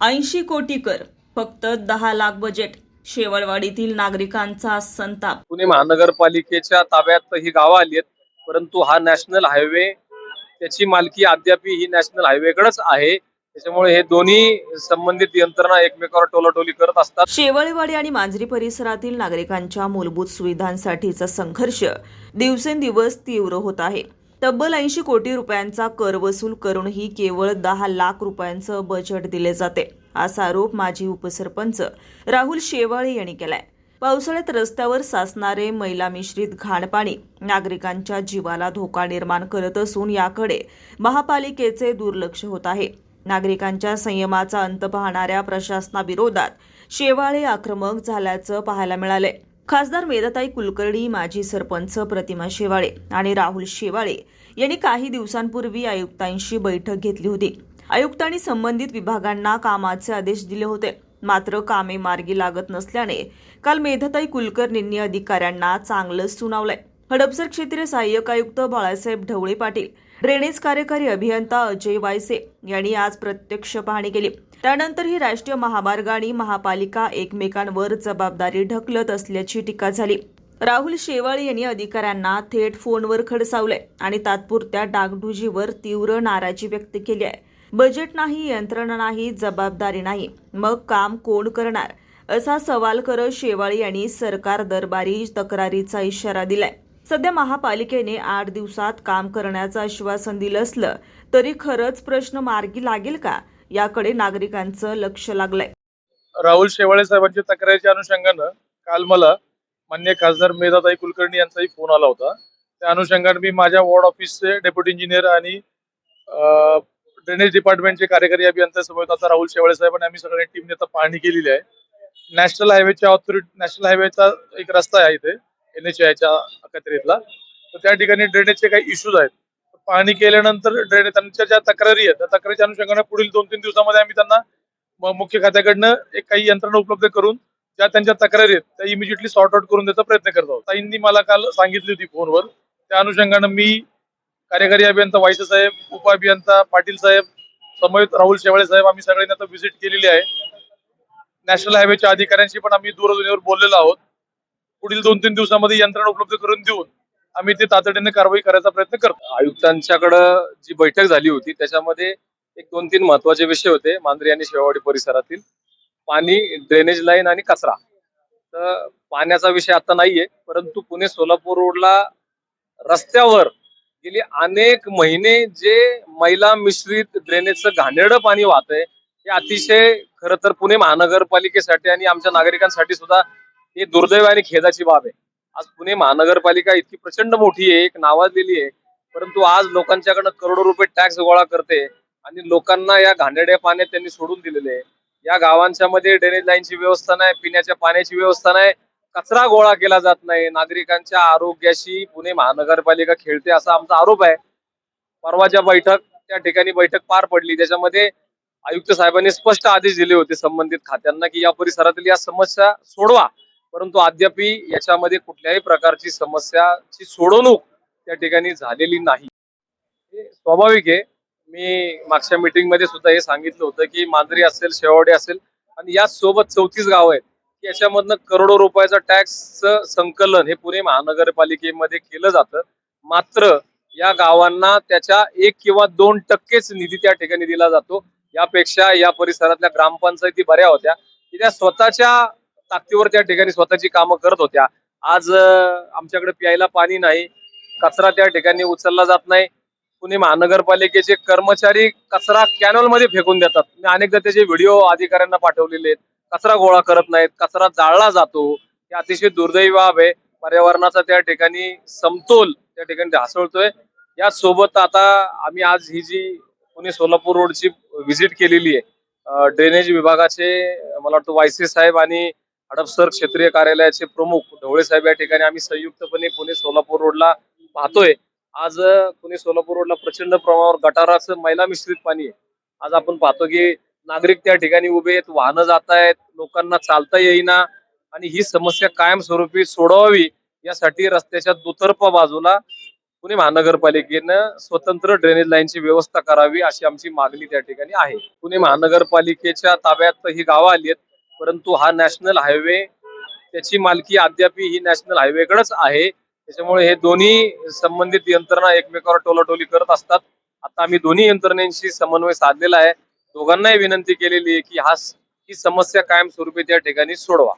ऐंशी कोटी कर फक्त दहा लाख बजेट शेवळवाडीतील नागरिकांचा संताप. पुणे महानगरपालिकेच्या ताब्यात ही गावं आली आहेत परंतु हा नॅशनल हायवे त्याची मालकी अद्याप ही नॅशनल हायवेकडेच आहे. त्याच्यामुळे हे दोन्ही संबंधित यंत्रणा एकमेकावर टोलाटोली करत असतात. शेवळेवाडी आणि मांजरी परिसरातील नागरिकांच्या मूलभूत सुविधांसाठीचा संघर्ष दिवसेंदिवस तीव्र होत आहे. तब्बल ऐंशी कोटी रुपयांचा कर वसूल करूनही केवळ दहा लाख रुपयांचं बजेट दिले जाते असा आरोप माजी उपसरपंच राहुल शेवाळे यांनी केलाय. पावसाळ्यात रस्त्यावर साचणारे मैला मिश्रित घाण पाणी नागरिकांच्या जीवाला धोका निर्माण करत असून याकडे महापालिकेचे दुर्लक्ष होत आहे. नागरिकांच्या संयमाचा अंत पाहणाऱ्या प्रशासनाविरोधात शेवाळे आक्रमक झाल्याचं पाहायला मिळालंय. खासदार मेधाताई कुलकर्णी माजी सरपंच प्रतिमा शेवाळे आणि राहुल शेवाळे यांनी काही दिवसांपूर्वी आयुक्तांशी बैठक घेतली होती. आयुक्तांनी संबंधित विभागांना कामाचे आदेश दिले होते. मात्र कामे मार्गी लागत नसल्याने काल मेधताई कुलकर्णींनी अधिकाऱ्यांना चांगलंच सुनावलंय. हडपसर क्षेत्रीय सहाय्यक आयुक्त बाळासाहेब ढवळे पाटील ड्रेनेज कार्यकारी अभियंता अजय वायसे यांनी आज प्रत्यक्ष पाहणी केली. त्यानंतर ही राष्ट्रीय महामार्ग आणि महापालिका एकमेकांवर जबाबदारी ढकलत असल्याची टीका झाली. राहुल शेवाळे यांनी अधिकाऱ्यांना थेट फोनवर खडसावलंय आणि तात्पुरत्या डागडुजीवर तीव्र नाराजी व्यक्त केली आहे. बजेट नाही यंत्रणा नाही जबाबदारी नाही. मग काम कोण करणार? असा सवाल करत शेवाळे यांनी सरकार दरबारी तक्रारीचा इशारा दिलाय. सध्या महापालिकेने आठ दिवसात काम करण्याचं आश्वासन दिलं असलं तरी खरंच प्रश्न मार्गी लागेल का? याकडे नागरिकांचं लक्ष लागलंय. राहुल शेवाळे साहेबांच्या तक्रारीच्या अनुषंगानं काल मला मान्य खासदार मेधाताई कुलकर्णी यांचाही फोन आला होता. त्या अनुषंगाने मी माझ्या वॉर्ड ऑफिसचे डेप्युटी इंजिनियर आणि ड्रेनेज डिपार्टमेंटचे कार्यकारी अभियंता समोर आता राहुल शेवाळे साहेब आणि आम्ही सगळ्या टीमने आता पाहणी केलेली आहे. नॅशनल हायवेच्या ऑथॉरिटी नॅशनल हायवेचा एक रस्ता आहे इथे एन एच आयच्या अखत्रीतला तर त्या ठिकाणी ड्रेनेजचे काही इश्यूज आहेत. पाहणी केल्यानंतर ड्रेनेज त्यांच्या ज्या तक्रारी आहेत त्या तक्रारीच्या अनुषंगाने पुढील दोन तीन दिवसामध्ये आम्ही त्यांना मुख्य खात्याकडनं एक काही यंत्रणा उपलब्ध करून ज्या त्यांच्या तक्रारी आहेत त्या इमिजिएटली सॉर्ट आउट करून द्यायचा प्रयत्न करत आहोत. ताईंनी मला काल सांगितली होती फोनवर. त्या अनुषंगानं मी कार्यकारी अभियंता वायसे साहेब उप अभियंता पाटील साहेब समवेत राहुल शेवाळे साहेब आम्ही सगळ्यांनी आता व्हिजिट केलेली आहे. नॅशनल हायवेच्या अधिकाऱ्यांशी पण आम्ही दूरध्वनीवर बोललेलो आहोत. पुढील दोन तीन दिवसामध्ये यंत्रणा उपलब्ध करून देऊन आम्ही ते तातडीने कारवाई करायचा प्रयत्न करतो. आयुक्तांच्याकडं जी बैठक झाली होती त्याच्यामध्ये एक दोन तीन महत्त्वाचे विषय होते. मांजरी आणि शेवाडी परिसरातील पाणी ड्रेनेज लाईन आणि कचरा. तर पाण्याचा विषय आता नाहीये परंतु पुणे सोलापूर रोडला रस्त्यावर गेली अनेक महिने जे मैला मिश्रित ड्रेनेजचं घाणेरडं पाणी वाहतंय हे अतिशय खरं तर पुणे महानगरपालिकेसाठी आणि आमच्या नागरिकांसाठी सुद्धा ही दुर्दैव आणि खेदाची बाब आहे. आज पुणे महानगरपालिका इतकी प्रचंड मोठी आहे एक नावाजलेली आहे परंतु आज लोकांच्याकडनं करोडो रुपये टॅक्स गोळा करते आणि लोकांना या घाणेरड्या पाण्यात त्यांनी सोडून दिलेले आहे. या गावांच्या मध्ये ड्रेनेज लाईनची व्यवस्था नाही पिण्याच्या पाण्याची व्यवस्था नाही कचरा गोळा केला जात नाही. नागरिकांच्या आरोग्याशी पुणे महानगरपालिका खेळते असा आमचा आरोप आहे. परवाच्या बैठक त्या ठिकाणी बैठक पार पडली. त्याच्यामध्ये आयुक्त साहेबांनी स्पष्ट आदेश दिले होते संबंधित खात्यांना की या परिसरातील या समस्या सोडवा. परंतु अद्याप याच्यामध्ये कुठल्याही प्रकारची समस्याची सोडवणूक त्या ठिकाणी झालेली नाही. हे स्वाभाविक आहे. मी मागच्या मीटिंगमध्ये सुद्धा हे सांगितलं होतं की मांजरी असेल शेवाडे असेल आणि या सोबत चौतीस गाव आहेत. की याच्यामधनं करोडो रुपयाचं टॅक्सचं संकलन हे पुणे महानगरपालिकेमध्ये केलं जातं. मात्र या गावांना त्याच्या एक किंवा दोन टक्केच निधी त्या ठिकाणी दिला जातो. यापेक्षा या परिसरातल्या ग्रामपंचायती बऱ्या होत्या. की त्या स्वतःच्या ताकदीवर त्या ठिकाणी स्वतःची कामं करत होत्या. आज आमच्याकडे प्यायला पाणी नाही कचरा त्या ठिकाणी उचलला जात नाही. पुणे महानगरपालिकेचे कर्मचारी कचरा कॅनॉलमध्ये फेकून देतात. मी अनेकदा त्याचे व्हिडिओ अधिकाऱ्यांना पाठवलेले आहेत. कचरा गोळा करत नाहीत कचरा जाळला जातो. हे अतिशय दुर्दैवी बाब आहे. पर्यावरणाचा त्या ठिकाणी समतोल त्या ठिकाणी ढासळतोय. या सोबत आता आम्ही आज ही जी पुणे सोलापूर रोडची व्हिजिट केलेली आहे ड्रेनेज विभागाचे मला वाटतं वायसी साहेब आणि हडपसर क्षेत्रीय कार्यालयाचे प्रमुख ढवळे साहेब या ठिकाणी आम्ही संयुक्तपणे पुणे सोलापूर रोडला पाहतोय. आज पुणे सोलापूर रोडला प्रचंड प्रमाणावर गटाराचं मैला मिश्रित पाणी आहे. आज आपण पाहतो की नागरिक त्या ठिकाणी उभे आहेत वाहनं जात आहेत लोकांना चालता येईना आणि ही समस्या कायमस्वरूपी सोडवावी यासाठी रस्त्याच्या दुतर्फा बाजूला पुणे महानगरपालिकेनं स्वतंत्र ड्रेनेज लाईनची व्यवस्था करावी अशी आमची मागणी त्या ठिकाणी आहे. पुणे महानगरपालिकेच्या ताब्यात ही गावं आली आहेत. परंतु हा नॅशनल हायवे त्याची मालकी अद्याप ही नॅशनल हायवेकडेच आहे. त्याच्यामुळे हे दोन्ही संबंधित यंत्रणा एकमेकावर टोलाटोली करत असतात. आता आम्ही दोन्ही यंत्रणेशी समन्वय साधलेला आहे. दोघांनाही विनंती केलेली आहे की हा ही समस्या कायमस्वरूपी त्या ठिकाणी सोडवा.